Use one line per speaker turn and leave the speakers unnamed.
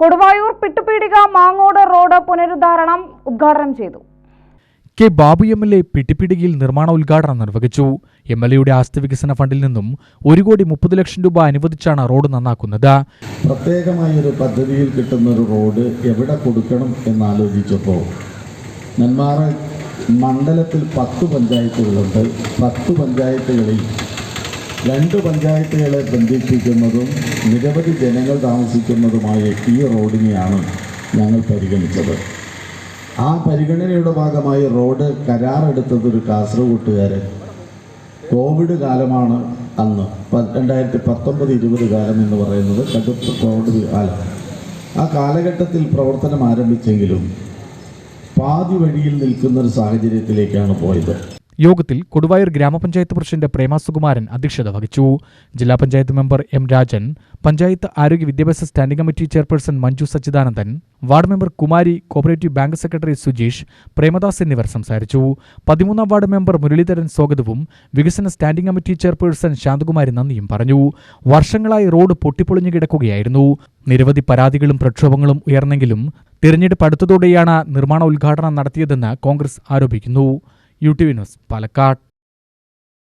Koduvayur Pittupeedika Mangode road പുനരുദ്ധാരണം ഉദ്ഘാടനം ചെയ്തു.
K Babu M L A പിട്ടിപ്പിടികയിൽ നിർമ്മാണ ഉദ്ഘാടനം നിർവഹിച്ചു. എം എൽ എയുടെ ആസ്തി വികസന ഫണ്ടിൽ നിന്നും ഒരു കോടി മുപ്പത് ലക്ഷം രൂപ അനുവദിച്ചാണ് റോഡ് നന്നാക്കുന്നത്.
പ്രത്യേകമായ ഒരു പദ്ധതിയിൽ കിട്ടുന്ന ഒരു റോഡ് എവിടെ കൊടുക്കണം എന്നാലോചിച്ചപ്പോൾ നെന്മാറ മണ്ഡലത്തിൽ പത്ത് പഞ്ചായത്തുകളുണ്ട്. പത്ത് പഞ്ചായത്തുകളിൽ രണ്ട് പഞ്ചായത്തുകളെ ബന്ധിപ്പിക്കുന്നതും നിരവധി ജനങ്ങൾ താമസിക്കുന്നതുമായ ഈ റോഡിനെയാണ് ഞങ്ങൾ പരിഗണിച്ചത്. ആ പരിഗണനയുടെ ഭാഗമായി റോഡ് കരാറെടുത്തത് ഒരു കാസർഗോട്ടുകാരൻ. കോവിഡ് കാലമാണ് അന്ന്. രണ്ടായിരത്തി പത്തൊമ്പത് ഇരുപത് കാലം എന്ന് പറയുന്നത് കടുത്ത കോവിഡ് കാലം. ആ കാലഘട്ടത്തിൽ പ്രവർത്തനം ആരംഭിച്ചെങ്കിലും പാതി വഴിയിൽ നിൽക്കുന്ന ഒരു സാഹചര്യത്തിലേക്കാണ് പോയത്.
യോഗത്തിൽ കൊടുവായൂർ ഗ്രാമപഞ്ചായത്ത് പ്രസിഡന്റ് പ്രേമ സുകുമാരൻ അധ്യക്ഷത വഹിച്ചു. ജില്ലാ പഞ്ചായത്ത് മെമ്പർ എം രാജൻ പഞ്ചായത്ത് ആരോഗ്യ വിദ്യാഭ്യാസ standing committee chairperson Manju Sachidanandan ward member Kumari cooperative bank secretary Sujeesh Premadas എന്നിവർ സംസാരിച്ചു. പതിമൂന്നാം വാർഡ് മെമ്പർ മുരളീധരൻ സ്വാഗതവും വികസന സ്റ്റാൻഡിംഗ് കമ്മിറ്റി ചെയർപേഴ്സൺ ശാന്തകുമാരി നന്ദിയും പറഞ്ഞു. വർഷങ്ങളായി റോഡ് പൊട്ടിപ്പൊളിഞ്ഞു കിടക്കുകയായിരുന്നു. നിരവധി പരാതികളും പ്രക്ഷോഭങ്ങളും ഉയർന്നെങ്കിലും തിരഞ്ഞെടുപ്പ് അടുത്തതോടെയാണ് നിർമ്മാണ ഉദ്ഘാടനം നടത്തിയതെന്ന് കോൺഗ്രസ് ആരോപിക്കുന്നു. U news Palakkad.